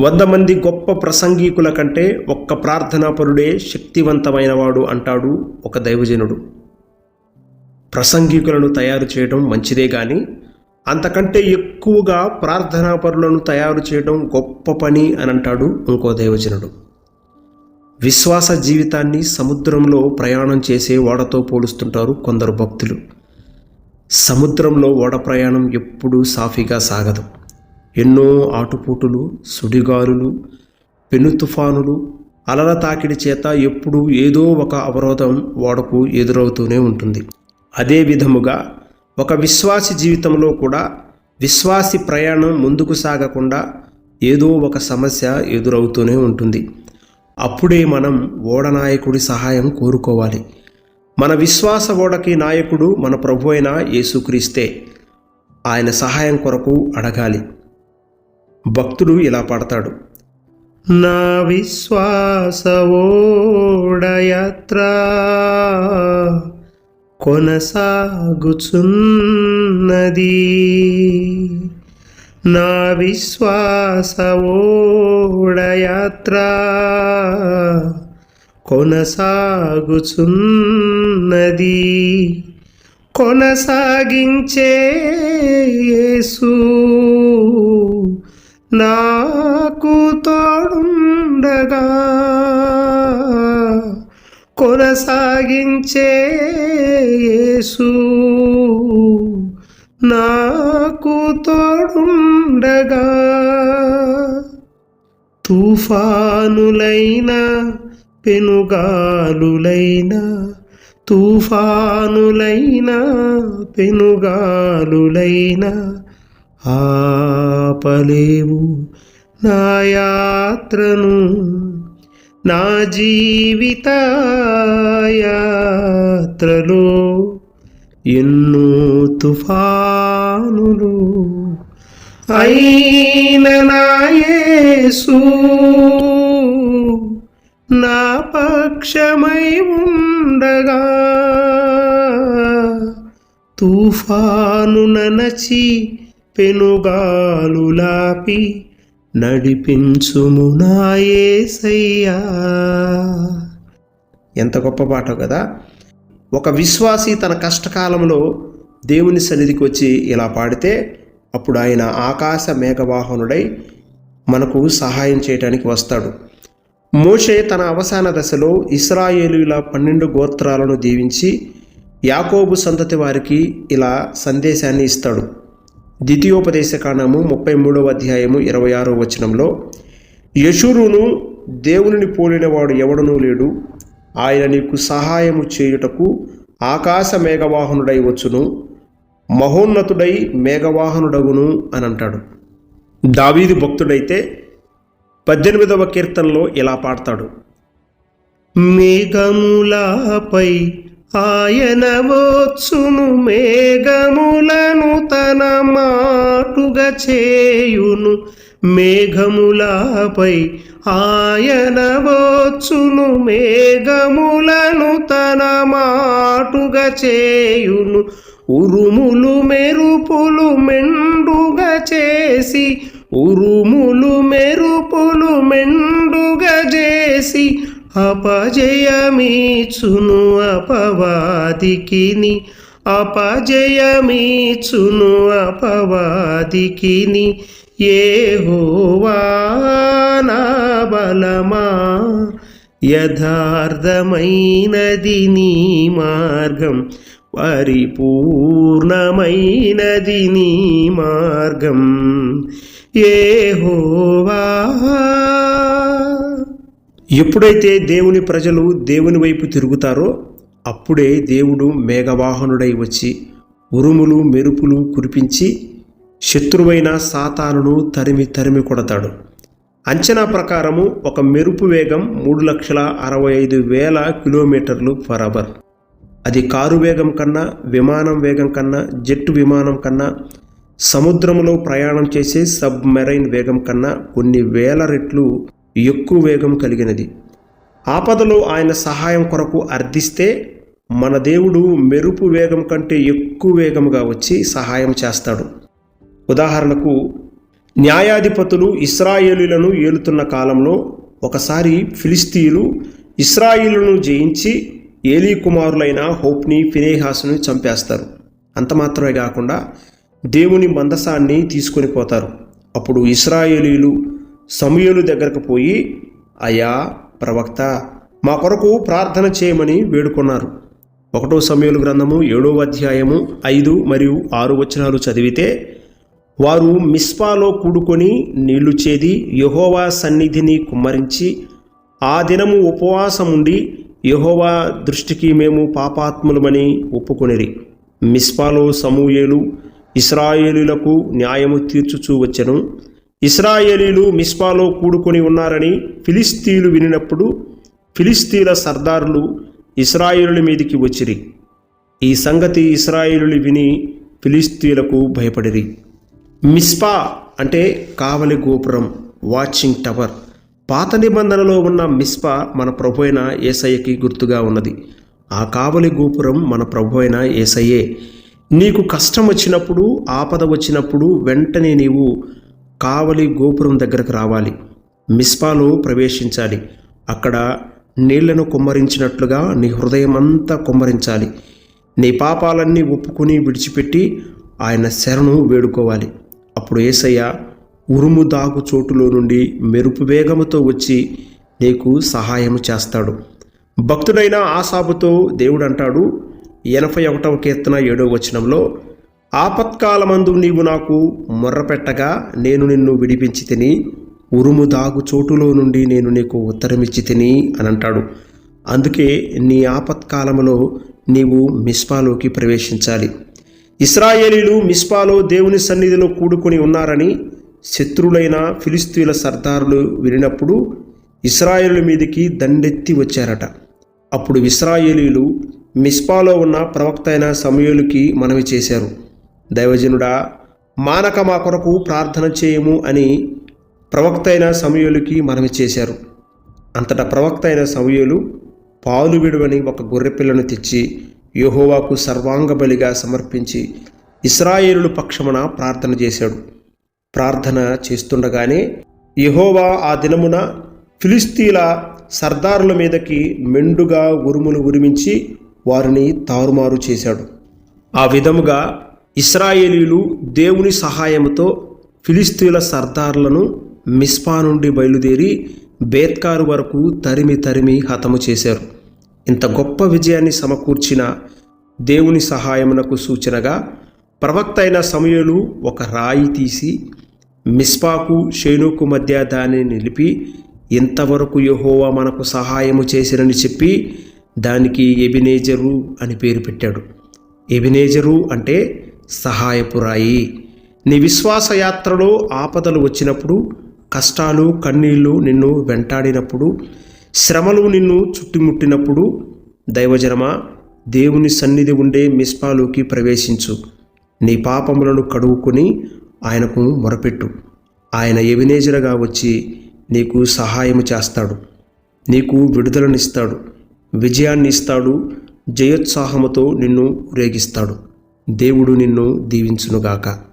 వంద మంది గొప్ప ప్రసంగికుల కంటే ఒక్క ప్రార్థనాపరుడే శక్తివంతమైనవాడు అంటాడు ఒక దైవజనుడు. ప్రసంగికులను తయారు చేయడం మంచిదే కానీ అంతకంటే ఎక్కువగా ప్రార్థనాపరులను తయారు చేయడం గొప్ప పని అని అంటాడు ఇంకో దైవజనుడు. విశ్వాస జీవితాన్ని సముద్రంలో ప్రయాణం చేసే ఓడతో పోలుస్తుంటారు కొందరు భక్తులు. సముద్రంలో ఓడ ప్రయాణం ఎప్పుడూ సాఫీగా సాగదు. ఎన్నో ఆటుపోటులు సుడిగాలులు పెను తుఫానులు అలల తాకిడి చేత ఎప్పుడూ ఏదో ఒక అవరోధం ఓడకు ఎదురవుతూనే ఉంటుంది. అదే విధముగా ఒక విశ్వాసి జీవితంలో కూడా విశ్వాసి ప్రయాణం ముందుకు సాగకుండా ఏదో ఒక సమస్య ఎదురవుతూనే ఉంటుంది. అప్పుడే మనం ఓడనాయకుడి సహాయం కోరుకోవాలి. మన విశ్వాస ఓడకి నాయకుడు మన ప్రభు అయిన యేసుక్రీస్తే ఆయన సహాయం కొరకు అడగాలి. భక్తుడు ఇలా పాడతాడు. నా విశ్వాసవోడయాత్ర కొనసాగుచున్నది. నా విశ్వాసవోడయాత్ర కొనసాగుచున్నది. కొనసాగించే యేసు నాకు తోడుండగా కొనసాగించే యేసు. నాకు తోడుండగా తుఫానులైన పెనుగాలులైన తుఫానులైన పెనుగాలులైన ఆపలేవు నా యాత్రను నా జీవిత యాత్రలో ఎన్నో తుఫానులు అయిన నా నా పక్షమై ఉండగా తుఫాను నచి పెనుగాలులాపి నడిపించుము నాయేసయ్యా ఎంత గొప్ప పాట కదా. ఒక విశ్వాసి తన కష్టకాలంలో దేవుని సన్నిధికి వచ్చి ఇలా పాడితే అప్పుడు ఆయన ఆకాశ మేఘవాహనుడై మనకు సహాయం చేయడానికి వస్తాడు. మోషే తన అవసాన దశలో ఇస్రాయేలుల పన్నెండు గోత్రాలను దీవించి యాకోబు సంతతి వారికి ఇలా సందేశాన్ని ఇస్తాడు. ద్వితీయోపదేశకాండము ముప్పై మూడవ అధ్యాయము ఇరవై ఆరో వచనంలో యశురును దేవునిని పోలినవాడు ఎవడనూ లేడు. ఆయన నీకు సహాయము చేయుటకు ఆకాశ మేఘవాహనుడై వచ్చును మహోన్నతుడై మేఘవాహనుడగును అని అంటాడు. దావీది భక్తుడైతే పద్దెనిమిదవ కీర్తనలో ఇలా పాడతాడు. మేఘములపై ఆయన వచ్చును మేఘములను తన మాటుగా చేయును. మేఘములపై ఆయన వచ్చును మేఘములను తన మాటుగా చేయును. ఉరుములు మెరుపులు మెండుగా చేసి ఉరుములు మెరుపులు మెండుగా చేసి అపజయమీచును అపవాదికిని అపజయమీచును అపవాదికిని ఏ నా బలమా యథార్థమైనది నీ మార్గం పరిపూర్ణమైనది నీ మార్గం ఏహోవా ఎప్పుడైతే దేవుని ప్రజలు దేవుని వైపు తిరుగుతారో అప్పుడే దేవుడు మేఘవాహనుడై వచ్చి ఉరుములు మెరుపులు కురిపించి శత్రువైన సాతానును తరిమి తరిమి కొడతాడు. అంచనా ప్రకారము ఒక మెరుపు వేగం మూడు లక్షల అరవై ఐదు వేల కిలోమీటర్లు పర్ అవర్. అది కారు వేగం కన్నా విమానం వేగం కన్నా జెట్ విమానం కన్నా సముద్రంలో ప్రయాణం చేసే సబ్మెరైన్ వేగం కన్నా కొన్ని వేల రెట్లు ఎక్కువ వేగం కలిగినది. ఆపదలో ఆయన సహాయం కొరకు అర్థిస్తే మన దేవుడు మెరుపు వేగం కంటే ఎక్కువ వేగముగా వచ్చి సహాయం చేస్తాడు. ఉదాహరణకు న్యాయాధిపతులు ఇస్రాయేలీలను ఏలుతున్న కాలంలో ఒకసారి ఫిలిస్తీయులు ఇస్రాయిలును జయించి ఏలీ కుమారులైన హోప్ని ఫినేహాసును చంపేస్తారు. అంత మాత్రమే కాకుండా దేవుని మందసాన్ని తీసుకొని పోతారు. అప్పుడు ఇస్రాయేలీలు సమయలు దగ్గరకు పోయి అయ్యా ప్రవక్త మా కొరకు ప్రార్థన చేయమని వేడుకున్నారు. ఒకటో సమయలు గ్రంథము ఏడో అధ్యాయము ఐదు మరియు ఆరు వచనాలు చదివితే వారు మిస్పాలో కూడుకొని నీళ్ళు చేది యహోవా సన్నిధిని కుమ్మరించి ఆ దినము ఉపవాసముండి యహోవా దృష్టికి మేము పాపాత్ములమని ఒప్పుకొనిరి. మిస్పాలో సమూయేలు ఇస్రాయేలులకు న్యాయము తీర్చుచూ వచ్చెను. ఇస్రాయేలీలు మిస్పాలో కూడుకొని ఉన్నారని ఫిలిస్తీన్లు వినినప్పుడు ఫిలిస్తీన్ల సర్దారులు ఇస్రాయేలుల మీదికి వచ్చిరి. ఈ సంగతి ఇస్రాయేలులు విని ఫిలిస్తీన్లకు భయపడిరి. మిస్పా అంటే కావలి గోపురం వాచింగ్ టవర్. పాత నిబంధనలో ఉన్న మిస్పా మన ప్రభు అయిన ఏసయ్యకి గుర్తుగా ఉన్నది. ఆ కావలి గోపురం మన ప్రభు అయిన ఏసయ్యే. నీకు కష్టం వచ్చినప్పుడు ఆపద వచ్చినప్పుడు వెంటనే నీవు కావలి గోపురం దగ్గరకు రావాలి. మిస్పాలో ప్రవేశించాలి. అక్కడ నీళ్ళను కుమ్మరించినట్లుగా నీ హృదయమంతా కుమ్మరించాలి. నీ పాపాలన్నీ ఒప్పుకొని విడిచిపెట్టి ఆయన శరణు వేడుకోవాలి. అప్పుడు ఏసయ్య ఉరుము దాగు చోటులో నుండి మెరుపు వేగముతో వచ్చి నీకు సహాయం చేస్తాడు. భక్తుడైన ఆశాపుతో దేవుడు అంటాడు ఎనభై ఒకటవ కీర్తన ఏడవ వచనంలో ఆపత్కాలమందు నీవు నాకు మొర్రపెట్టగా నేను నిన్ను విడిపించి తిని ఉరుము దాగు చోటులో నుండి నేను నీకు ఉత్తరమిచ్చి తిని అని అంటాడు. అందుకే నీ ఆపత్కాలములో నీవు మిస్పాలోకి ప్రవేశించాలి. ఇస్రాయేలీలు మిస్పాలో దేవుని సన్నిధిలో కూడుకొని ఉన్నారని శత్రులైన ఫిలిస్తీన్ల సర్దారులు వినినప్పుడు ఇస్రాయేలు మీదకి దండెత్తి వచ్చారట. అప్పుడు ఇస్రాయేలీలు మిస్పాలో ఉన్న ప్రవక్త అయిన సమయులకి మనవి చేశారు. దైవజనుడా మానక మా కొరకు ప్రార్థన చేయము అని ప్రవక్త అయిన సమయులకి మనవి చేశారు. అంతటా ప్రవక్త అయిన సమయులు పాలు విడువని ఒక గొర్రెపిల్లను తెచ్చి యహోవాకు సర్వాంగ బలిగా సమర్పించి ఇస్రాయేలుల పక్షమున ప్రార్థన చేశాడు. ప్రార్థన చేస్తుండగానే యహోవా ఆ దినమున ఫిలిస్తీల సర్దారుల మీదకి మెండుగా ఉరుములు ఉరిమించి వారిని తారుమారు చేశాడు. ఆ విధముగా ఇస్రాయేలీలు దేవుని సహాయంతో ఫిలిస్తీన్ల సర్దార్లను మిస్పా నుండి బయలుదేరి బేత్కారు వరకు తరిమి తరిమి హతము చేశారు. ఇంత గొప్ప విజయాన్ని సమకూర్చిన దేవుని సహాయమునకు సూచనగా ప్రవక్త అయిన సమయలు ఒక రాయి తీసి మిస్పాకు షేనుకు మధ్య దానిని నిలిపి ఇంతవరకు యహోవా మనకు సహాయము చేసినని చెప్పి దానికి ఎబినేజరు అని పేరు పెట్టాడు. ఎబినేజరు అంటే సహాయపురాయి. నీ విశ్వాసయాత్రలో ఆపదలు వచ్చినప్పుడు కష్టాలు కన్నీళ్ళు నిన్ను వెంటాడినప్పుడు శ్రమలు నిన్ను చుట్టుముట్టినప్పుడు దైవజనమా దేవుని సన్నిధి ఉండే మిస్పాలోకి ప్రవేశించు. నీ పాపములను కడుగుకొని ఆయనకు మొరపెట్టు. ఆయన ఎవినేజరగా వచ్చి నీకు సహాయము చేస్తాడు. నీకు విడుదలనిస్తాడు. విజయాన్ని ఇస్తాడు జయోత్సాహముతో నిన్ను ఊరేగిస్తాడు దేవుడు నిన్ను దీవించునుగాక.